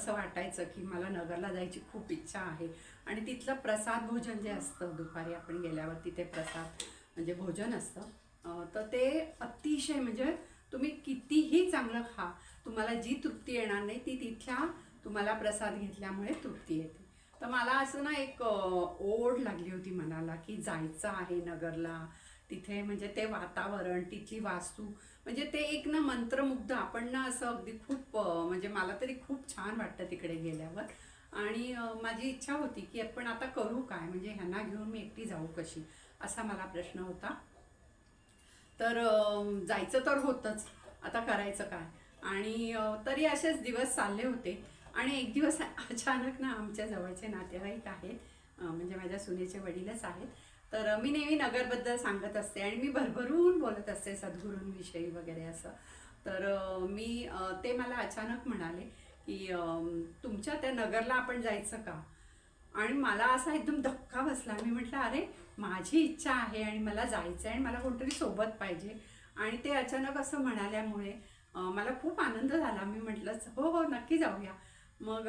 असं वाटायचं की मला नगरला जायची खूप इच्छा आहे. आणि तिथलं प्रसाद भोजन जे असतं दुपारी आपण गेल्यावर तिथे प्रसाद म्हणजे भोजन असतं. तर ते अतिशय म्हणजे तुम्ही कितीही चांगलं खा तुम्हाला जी तृप्ती येणार नाही ती तिथल्या तुम्हाला प्रसाद घेतल्यामुळे तृप्ती येते. तर मला असं ना एक ओढ लागली होती मनाला की जायचं आहे नगरला. तिथे म्हणजे ते वातावरण तिथली वास्तू म्हणजे ते एक ना मंत्रमुग्ध आपण ना असं अगदी खूप म्हणजे मला तरी खूप छान वाटतं तिकडे गेल्यावर. आणि माझी इच्छा होती की आपण आता करू काय? म्हणजे ह्यांना घेऊन मी एकटी जाऊ कशी? असा मला प्रश्न होता. तर जायचं तर होतंच. आता करायचं काय? आणि तरी असेच दिवस चालले होते. आणि एक दिवस अचानक ना आमच्या जवळचे नातेवाईक आहेत. म्हणजे माझ्या सुनेचे वडीलच आहेत. तर मी नेहमी नगरबद्दल सांगत असते आणि मी भरभरून बोलत असते सद्गुरूंविषयी वगैरे असं. तर मी ते मला अचानक म्हणाले की तुमच्या त्या नगरला आपण जायचं का? आणि मला असा एकदम धक्का बसला. मी म्हटलं अरे माझी इच्छा आहे आणि मला जायचं आहे आणि मला कोणतरी सोबत पाहिजे. आणि ते अचानक असं म्हणाल्यामुळे मला खूप आनंद झाला. मी म्हटलं हो हो नक्की जाऊया. मग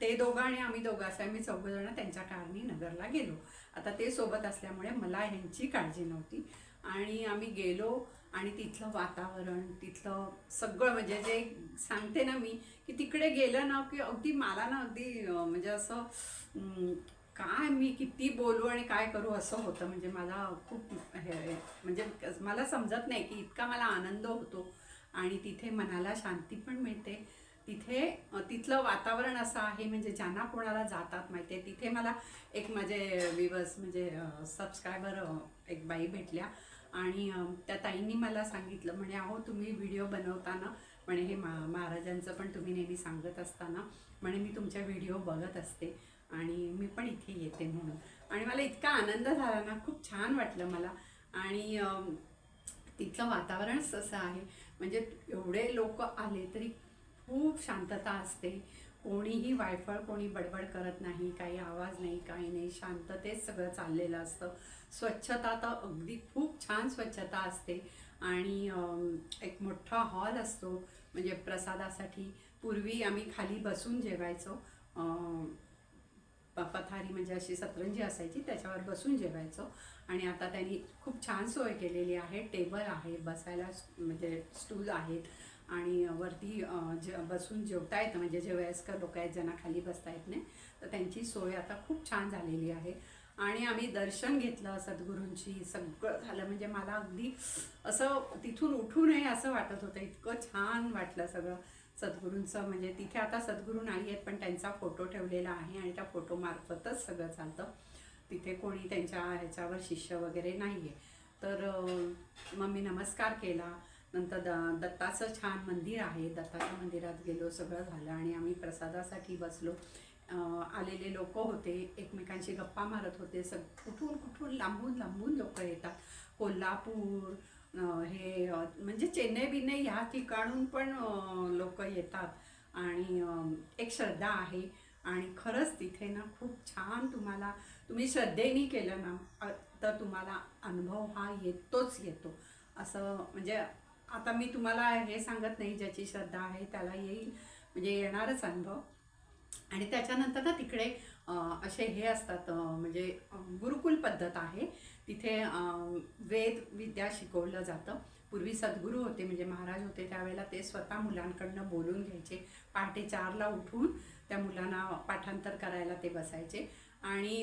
ते दोघं आणि आम्ही दोघं असं आम्ही चौघजणं त्यांच्या कारनी नगरला गेलो. आता ते सोबत असल्यामुळे मला ह्यांची काळजी नव्हती. आणि आम्ही गेलो आणि तिथलं वातावरण तिथलं सगळं म्हणजे जे सांगते ना मी की तिकडे गेलं ना की अगदी मला ना अगदी म्हणजे असं काय मी किती बोलू आणि काय करू असं होतं. म्हणजे मला खूप हे म्हणजे मला समजत नाही की इतका मला आनंद होतो. आणि तिथे मनाला शांती पण मिळते. तिथे तिथलं वातावरण असं आहे म्हणजे ज्यांना कोणाला जातात माहिती आहे तिथे मला एक माझे विवर्स म्हणजे सबस्क्रायबर एक बाई भेटल्या आणि त्या ताईंनी मला सांगितलं म्हणे अहो तुम्ही व्हिडिओ बनवताना म्हणे हे मा महाराजांचं पण तुम्ही नेहमी सांगत असताना म्हणे मी तुमच्या व्हिडिओ बघत असते आणि मी पण इथे येते म्हणून. आणि मला इतका आनंद झाला ना खूप छान वाटलं मला. आणि तिथलं वातावरणच तसं आहे म्हणजे एवढे लोक आले तरी खूप शांतता असते. कोणीही वायफळ कोणी बडबड करत नाही काही आवाज नाही काही नाही. शांततेत सगळं चाललेलं असतं. स्वच्छता तर अगदी खूप छान स्वच्छता असते. आणि एक मोठा हॉल असतो. म्हणजे प्रसादासाठी पूर्वी आम्ही खाली बसून जेवायचो. प- पथारी म्हणजे अशी सतरंजी असायची त्याच्यावर बसून जेवायचो. आणि आता त्यांनी खूप छान सोय केलेली आहे. टेबल आहे बसायला म्हणजे स्टूल आहेत. आणि वरती जे बसून जेवता येतं म्हणजे जे वयस्कर लोक आहेत ज्यांना खाली बसता येत नाही तर त्यांची सोय आता खूप छान झालेली आहे. आणि आम्ही दर्शन घेतलं सद्गुरूंची सगळं झालं. म्हणजे मला अगदी असं तिथून उठू नये असं वाटत होतं इतकं छान वाटलं सगळं सद्गुरूंचं. म्हणजे तिथे आता सद्गुरू नाही आहेत पण त्यांचा फोटो ठेवलेला आहे आणि त्या फोटोमार्फतच सगळं चालतं. तिथे कोणी त्यांच्या ह्याच्यावर शिष्य वगैरे नाही आहे तर मग मी नमस्कार केला. नंतर द दत्ताचं छान मंदिर आहे. दत्ताच्या मंदिरात गेलो सगळं झालं आणि आम्ही प्रसादासाठी बसलो. आलेले लोक होते एकमेकांशी गप्पा मारत होते. सग कुठून कुठून लांबून लांबून लोक येतात. कोल्हापूर हे म्हणजे चेन्नई बिन्नई ह्या ठिकाणून पण लोक येतात. आणि एक श्रद्धा आहे. आणि खरंच तिथे ना खूप छान तुम्हाला तुम्ही श्रद्धेने केलं ना तर तुम्हाला अनुभव हा येतोच येतो. असं म्हणजे आता मी तुम्हाला हे सांगत नाही ज्याची श्रद्धा आहे त्याला येईल. म्हणजे येणारच अनुभव. आणि त्याच्यानंतर ना तिकडे असे हे असतात म्हणजे गुरुकुल पद्धत आहे. तिथे वेद विद्या शिकवलं जातं. पूर्वी सद्गुरू होते म्हणजे महाराज होते त्यावेळेला ते स्वतः मुलांकडनं बोलून घ्यायचे. पहाटे चारला उठून त्या मुलांना पाठांतर करायला ते बसायचे. आणि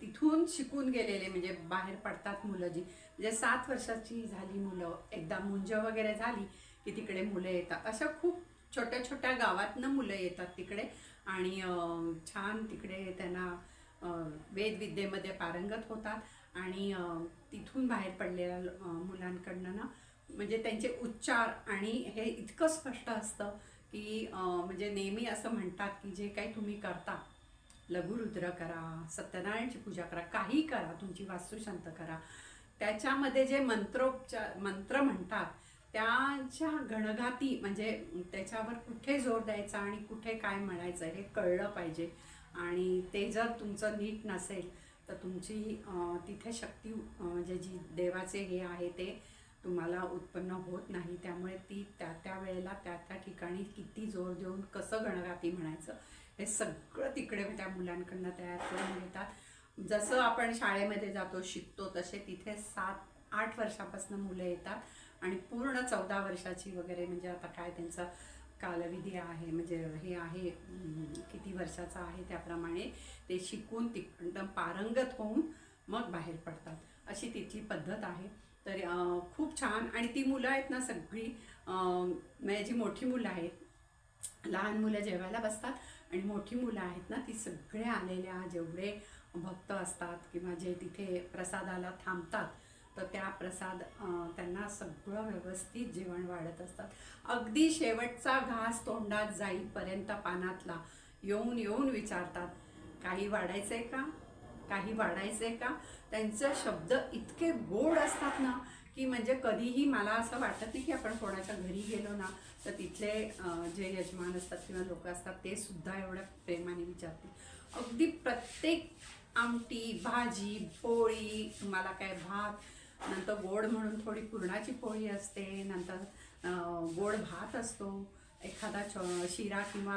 तिथून शिकून गेलेले म्हणजे बाहेर पडतात मुलं जी. म्हणजे सात वर्षाची झाली मुलं. एकदा मुंज वगैरे झाली की तिकडे मुलं येतात. अशा खूप छोट्या छोट्या गावातनं मुलं येतात तिकडे. आणि छान तिकडे त्यांना वेदविद्येमध्ये पारंगत होतात. आणि तिथून बाहेर पडलेल्या मुलांकडनं ना म्हणजे त्यांचे उच्चार आणि हे इतकं स्पष्ट असतं की म्हणजे नेहमी असं म्हणतात की जे काही तुम्ही करता लघुरुद्र करा सत्यनारायणची पूजा करा काही करा तुमची वास्तुशांत करा त्याच्यामध्ये जे मंत्रोपचार मंत्र म्हणतात त्याच्या घणघाती म्हणजे त्याच्यावर कुठे जोर द्यायचा आणि कुठे काय म्हणायचं हे कळलं पाहिजे. आणि ते जर तुमचं नीट नसेल तर तुमची तिथे शक्ती म्हणजे जी देवाचे हे आहे ते तुम्हाला उत्पन्न होत नाही त्यामुळे ती त्या त्या वेळेला त्या त्या ठिकाणी किती जोर देऊन कसं गणगाती म्हणायचं. हे सगळं तिकडे त्या मुलांकडनं तयार करून घेतात. जसं आपण शाळेमध्ये जातो शिकतो तसे तिथे सात आठ वर्षापासून मुलं येतात आणि पूर्ण चौदा वर्षाची वगैरे म्हणजे आता काय त्यांचा कालविधी आहे म्हणजे हे आहे किती वर्षाचा आहे त्याप्रमाणे ते शिकून तिकडं पारंगत होऊन मग बाहेर पडतात. अशी तिथली पद्धत आहे. तर खूप छान. आणि ती मुलं आहेत ना सगळी माझी म्हणजे जी मोठी मुलं आहेत लहान मुलं जेवायला बसतात आणि मोठी मुलं आहेत ना ती सगळे आलेल्या जेवढे भक्त असतात किंवा जे तिथे प्रसादाला थांबतात तर त्या प्रसाद त्यांना सगळं व्यवस्थित जेवण वाढत असतात. अगदी शेवटचा घास तोंडात जाईपर्यंत पानातला येऊन येऊन विचारतात काही वाढायचं आहे का? काही वाढायचंय का? त्यांचे शब्द इतके गोड असतात ना की म्हणजे कधीही मला असं वाटत नाही की आपण कोणाच्या घरी गेलो ना तर तिथले जे यजमान असतात किंवा लोक असतात ते सुद्धा एवढ्या प्रेमाने विचारतील. अगदी प्रत्येक आमटी भाजी पोळी तुम्हाला काय भात नंतर गोड म्हणून थोडी पुरणाची पोळी असते नंतर गोड भात असतो एखादा छ शिरा किंवा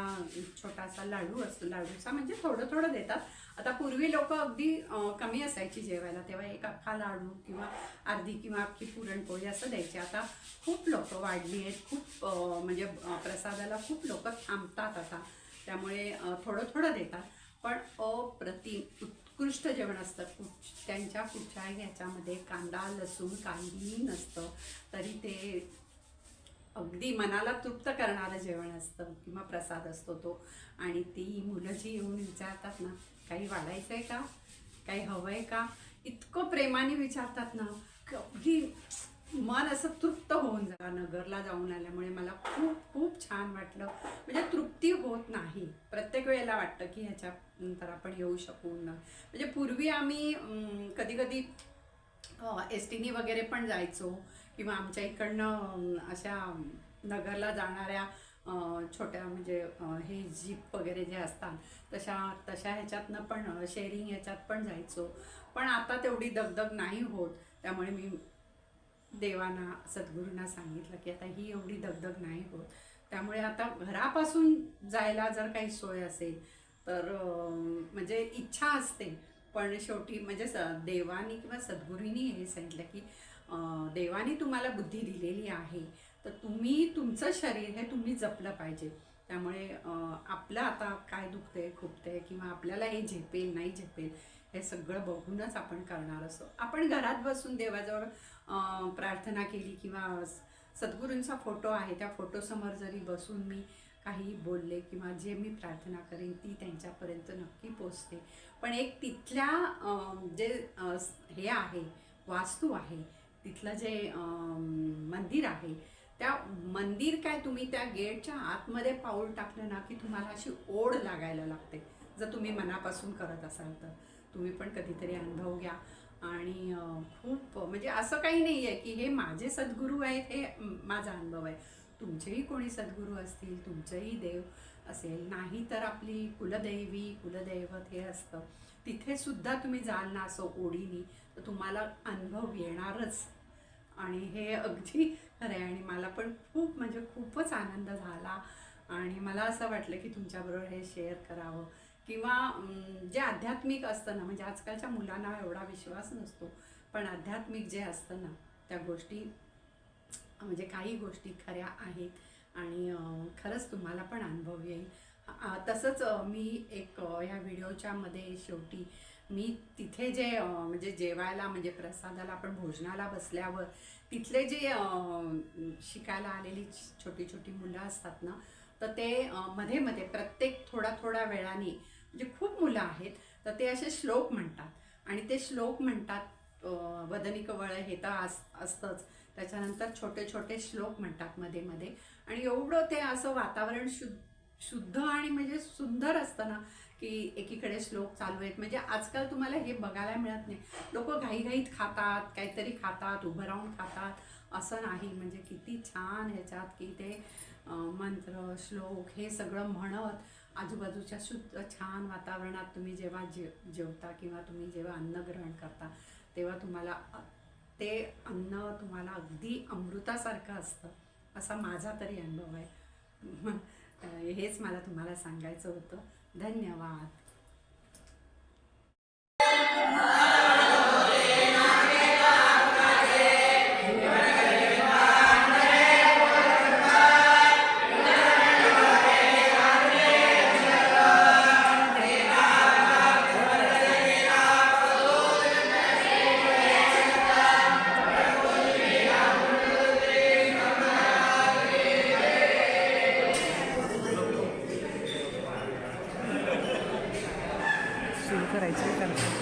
छोटासा लाडू असतो. लाडूचा म्हणजे थोडं थोडं देतात. आता पूर्वी लोक अगदी कमी असायची जेवायला. तेव्हा एक अख्खा लाडू किंवा अर्धी किंवा अख्खी पुरणपोळी असं द्यायची. आता खूप लोक वाढली आहेत. खूप म्हणजे प्रसादाला खूप लोक थांबतात आता. त्यामुळे थोडं थोडं देतात. पण अप्रतिम उत्कृष्ट जेवण असतं. कुठ त्यांच्या कुठच्याही ह्याच्यामध्ये कांदा लसूण काहीही नसतं. तरी ते अगदी मनाला तृप्त करणारं जेवण असतं किंवा प्रसाद असतो तो. आणि ती मुलं जी येऊन विचारतात ना काही वाढायचं आहे का? काही हवं आहे का? इतकं प्रेमाने विचारतात ना की अगदी मन असं तृप्त होऊन जा नगरला जाऊन आल्यामुळे मला खूप खूप छान वाटलं. म्हणजे तृप्ती होत नाही. प्रत्येक वेळेला वाटतं की ह्याच्या नंतर आपण येऊ शकू ना. म्हणजे पूर्वी आम्ही कधी कधी एस टीनी वगैरे पण जायचो. किंवा आमच्या इकडनं अशा नगरला जाणाऱ्या छोट्या म्हणजे हे जीप वगैरे जे असतात तशा तशा ह्याच्यातनं पण शेअरिंग ह्याच्यात पण जायचो. पण आता तेवढी दगदग नाही होत. त्यामुळे मी देवांना सद्गुरूंना सांगितलं की आता ही एवढी दगदग नाही होत. त्यामुळे आता घरापासून जायला जर काही सोय असेल तर म्हणजे इच्छा असते. पण शेवटी म्हणजे स देवानी किंवा सद्गुरूंनी हे सांगितलं की देवानी तुम्हाला बुद्धी दिलेली आहे तर तुम्ही तुमचं शरीर हे तुम्ही जपलं पाहिजे. त्यामुळे आपलं आता काय दुखतंय खुपतंय किंवा आपल्याला हे झेपेल नाही झेपेल हे सगळं बघूनच आपण करणार असतो. आपण घरात बसून देवाजवळ प्रार्थना केली किंवा सद्गुरूंचा फोटो आहे त्या फोटोसमोर जरी बसून मी काही बोलले किंवा जे मी प्रार्थना करेन ती त्यांच्यापर्यंत नक्की पोचते. पण एक तिथल्या जे हे आहे वास्तू आहे तिथलं जे मंदिर आहे त्या मंदिर काय तुम्ही त्या गेटच्या आतमध्ये पाऊल टाकलं ना की तुम्हाला अशी ओढ लागायला लागते. जर तुम्ही मनापासून करत असाल तर. तुम्ही पण कधीतरी अनुभव घ्या. आणि खूप म्हणजे असं काही नाही आहे की हे माझे सद्गुरू आहेत हे माझा अनुभव आहे. तुमचेही कोणी सद्गुरू असतील तुमचेही देव असेल नाही तर आपली कुलदैवी कुलदैवत हे असतं. तिथेसुद्धा तुम्ही जाल ना असं ओढीनी तर तुम्हाला अनुभव येणारच. आणि हे अगदी खरं आहे. आणि मला पण खूप म्हणजे खूपच आनंद झाला. आणि मला असं वाटलं की तुमच्याबरोबर हे शेअर करावं. किंवा जे आध्यात्मिक असतं ना म्हणजे आजकालच्या मुलांना एवढा विश्वास नसतो. पण आध्यात्मिक जे असतं ना त्या गोष्टी म्हणजे काही गोष्टी खऱ्या आहेत आणि खरंच तुम्हाला पण अनुभव येईल. तसंच मी एक ह्या व्हिडिओच्या मध्ये शेवटी मी तिथे जे म्हणजे जेवायला म्हणजे प्रसादाला आपण भोजनाला बसल्यावर तिथले जे शिकायला आलेली छोटी छोटी मुलं असतात ना तर ते मध्ये मध्ये प्रत्येक थोडा थोडा वेळाने म्हणजे खूप मुलं आहेत तर ते असे श्लोक म्हणतात. आणि ते श्लोक म्हणतात वदनिकवळ हे तर अस असतंच. त्याच्यानंतर छोटे छोटे श्लोक म्हणतात मध्ये मध्ये. आणि एवढं ते असं वातावरण शुद्ध शुद्ध आणि म्हणजे सुंदर असतं ना की एकीकडे श्लोक चालू आहेत. म्हणजे आजकाल तुम्हाला हे बघायला मिळत नाही. लोक घाईघाईत खातात काहीतरी खातात उभं राहून खातात. असं नाही. म्हणजे किती छान ह्याच्यात की ते मंत्र श्लोक हे सगळं म्हणत आजूबाजूच्या शुद्ध छान वातावरणात तुम्ही जेव्हा जेव जेवता किंवा तुम्ही जेव्हा अन्न ग्रहण करता तेव्हा तुम्हाला ते अन्न तुम्हाला अगदी अमृतासारखं असतं असा माझा तरी अनुभव आहे. हेच मला तुम्हाला सांगायचं होतं. धन्यवाद. सुरू करायचं करायचं श्री